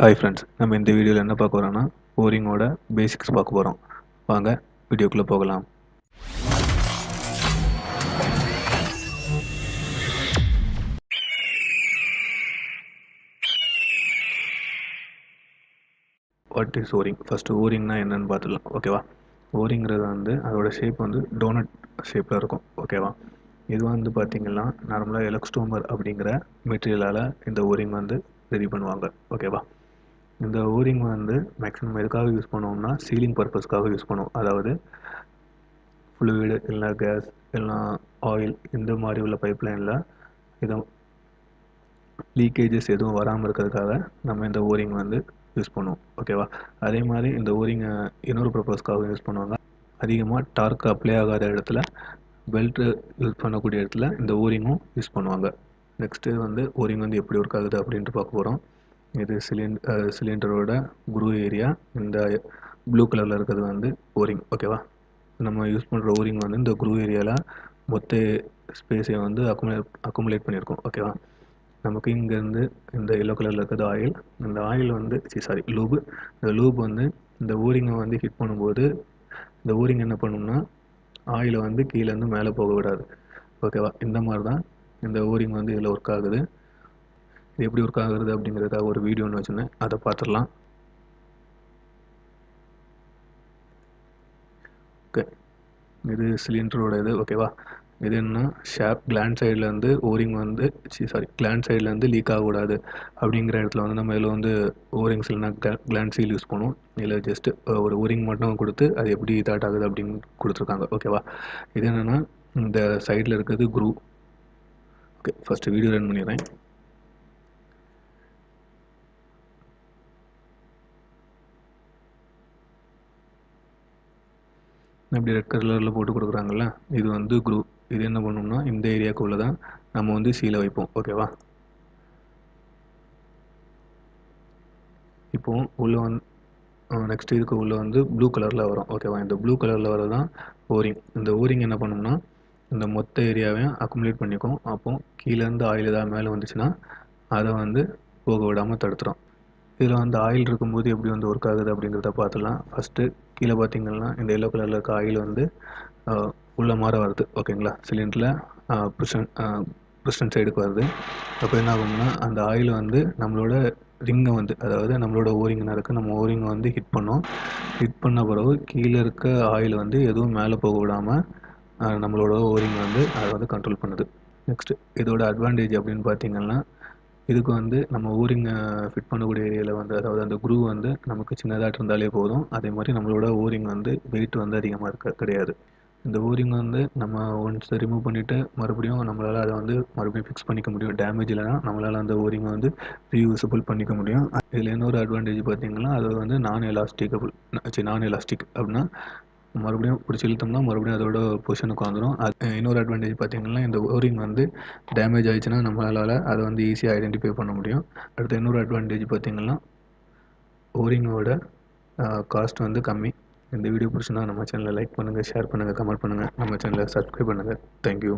Hi friends நம்ம இந்த வீடியோவில் என்ன பார்க்க போகிறோம்னா ஓரிங்கோட பேசிக்ஸ் பார்க்க போகிறோம் வாங்க வீடியோக்குள்ளே போகலாம். What is O ring first ஓரிங்னா என்னன்னு பார்த்துடலாம். ஓகேவா ஓரிங்கிறது வந்து அதோட ஷேப் வந்து டோனட் ஷேப்பில் இருக்கும். ஓகேவா இது வந்து பார்த்திங்கன்னா நார்மலாக எலக்ஸ்டோமர் அப்படிங்கிற மெட்டீரியலால் இந்த ஓரிங் வந்து ரெடி பண்ணுவாங்க. ஓகேவா இந்த ஓரிங் வந்து மேக்ஸிமம் எதுக்காக யூஸ் பண்ணுவோம்னா சீலிங் பர்பஸ்க்காக யூஸ் பண்ணுவோம். அதாவது ஃப்ளூயிடு இல்லை கேஸ் இல்லைனா ஆயில் இந்த மாதிரி உள்ள பைப்லைனில் இதை லீக்கேஜஸ் எதுவும் வராமல் இருக்கிறதுக்காக நம்ம இந்த ஓரிங் வந்து யூஸ் பண்ணுவோம். ஓகேவா அதே மாதிரி இந்த ஓரிங்கை இன்னொரு பர்பஸ்க்காக யூஸ் பண்ணுவாங்க அதிகமாக டார்க் அப்ளை ஆகாத இடத்துல பெல்ட்டு யூஸ் பண்ணக்கூடிய இடத்துல இந்த ஓரிங்கும் யூஸ் பண்ணுவாங்க. நெக்ஸ்ட்டு வந்து ஓரிங் வந்து எப்படி ஒர்க் ஆகுது அப்படின்ட்டு பார்க்க போகிறோம் இது சிலிண்ட் சிலிண்டரோட குரூ ஏரியா இந்த ப்ளூ கலரில் இருக்கிறது வந்து ஓரிங் ஓகேவா நம்ம யூஸ் பண்ணுற ஓரிங் வந்து இந்த குரூ ஏரியாவில் மொத்த ஸ்பேஸை வந்து அக்குமுலேட் அக்குமுலேட் பண்ணியிருக்கோம் ஓகேவா நமக்கு இங்கேருந்து இந்த எல்லோ கலரில் இருக்கிறது ஆயில் இந்த ஆயில் வந்து சி சாரி லூபு இந்த லூப் வந்து இந்த ஊரிங்கை வந்து ஹிட் பண்ணும்போது இந்த ஊரிங் என்ன பண்ணும்னா ஆயிலை வந்து கீழேருந்து மேலே போக விடாது ஓகேவா இந்த மாதிரி தான் இந்த ஊரிங் வந்து இதில் ஒர்க் ஆகுது. இது எப்படி ஒர்க் ஆகுறது அப்படிங்கிறதுக்காக ஒரு வீடியோ ஒன்று வச்சுருந்தேன். அதை பார்த்துடலாம். ஓகே இது சிலிண்டரோட இது. ஓகேவா இது என்ன? ஷாப் கிளாண்ட் சைட்லேருந்து ஓரிங் வந்து சாரி கிளாண்ட் சைட்லேருந்து லீக் ஆகக்கூடாது அப்படிங்கிற இடத்துல வந்து நம்ம இதில் வந்து ஓரிங்ஸ் இல்லைனா கிளாண்ட் சீல் யூஸ் பண்ணுவோம் இதில் ஜஸ்ட்டு ஒரு ஓரிங் மட்டும் கொடுத்து அது எப்படி தாட் ஆகுது அப்படின்னு கொடுத்துருக்காங்க. ஓகேவா இது என்னென்னா இந்த சைடில் இருக்கிறது crew okay first video run பண்ணிடுறேன். இப்படி ரெட் கலரில் போட்டு கொடுக்குறாங்கல்ல இது வந்து குரூ இது என்ன பண்ணோம்னா இந்த ஏரியாவுக்குள்ளே தான் நம்ம வந்து சீலை வைப்போம். ஓகேவா இப்போ உள்ளே வந்து நெக்ஸ்ட் இதுக்கு உள்ளே வந்து ப்ளூ கலரில் வரும். ஓகேவா இந்த ப்ளூ கலரில் வரது தான் ஓரிங் இந்த ஓரிங் என்ன பண்ணோம்னா இந்த மொத்த ஏரியாவையும் அக்குமுலேட் பண்ணிக்கும். அப்போ கீழேருந்து ஆயில் ஏதாவது மேலே வந்துச்சுன்னா அதை வந்து போக விடாமல் தடுத்துரும். இதில் வந்து ஆயில் இருக்கும்போது எப்படி வந்து ஒர்க் ஆகுது அப்படிங்கிறத பார்த்துலாம் ஃபஸ்ட்டு கீழே பார்த்தீங்கன்னா இந்த எல்லோ கலரில் இருக்க ஆயில் வந்து உள்ளே மாற வருது. ஓகேங்களா சிலிண்டரில் பிரிஸ்டன் பிரிஸ்டன் சைடுக்கு வருது. அப்போ என்ன ஆகும்னா அந்த ஆயில் வந்து நம்மளோட ரிங்கை வந்து அதாவது நம்மளோட ஓரிங் இருக்குது நம்ம ஓரிங்கை வந்து ஹிட் பண்ணோம். ஹிட் பண்ண பிறகு கீழே இருக்க ஆயில் வந்து எதுவும் மேலே போக விடாமல் நம்மளோட ஓரிங் வந்து அதை வந்து கண்ட்ரோல் பண்ணுது. நெக்ஸ்ட்டு இதோட அட்வான்டேஜ் அப்படின்னு பார்த்தீங்கன்னா இதுக்கு வந்து நம்ம ஓரிங்கை ஃபிட் பண்ணக்கூடிய ஏரியாவில் வந்து அதாவது அந்த குரூ வந்து நமக்கு சின்னதாக இருந்தாலே போதும். அதே மாதிரி நம்மளோட ஓரிங் வந்து வெயிட் வந்து அதிகமாக இருக்க கிடையாது. இந்த ஓரிங் வந்து நம்ம ஒன்ஸ் ரிமூவ் பண்ணிவிட்டு மறுபடியும் நம்மளால் அதை வந்து மறுபடியும் ஃபிக்ஸ் பண்ணிக்க முடியும். டேமேஜ் இல்லைனா நம்மளால் அந்த ஓரிங்கை வந்து ரீயூசபிள் பண்ணிக்க முடியும். இதில் இன்னொரு அட்வான்டேஜ் பார்த்தீங்கன்னா அது வந்து நான் எலாஸ்டிக்கபிள் சரி நான் எலாஸ்டிக் அப்படின்னா மறுபடியும் பிடிச்சி இழுத்தோம்னா மறுபடியும் அதோட பொசிஷனுக்கு வந்துடும் அது இன்னொரு அட்வான்டேஜ் பார்த்தீங்கன்னா இந்த ஓரிங் வந்து டேமேஜ் ஆயிடுச்சுன்னா நம்மளால் அதை வந்து ஈஸியாக ஐடென்டிஃபை பண்ண முடியும். அடுத்து இன்னொரு அட்வான்டேஜ் பார்த்தீங்கன்னா ஓரிங்கோட காஸ்ட் வந்து கம்மி. இந்த வீடியோ பிடிச்சிருந்தா நம்ம சேனலை லைக் பண்ணுங்கள் ஷேர் பண்ணுங்கள் கமெண்ட் பண்ணுங்கள் நம்ம சேனலை சப்ஸ்கிரைப் பண்ணுங்கள் தேங்க்யூ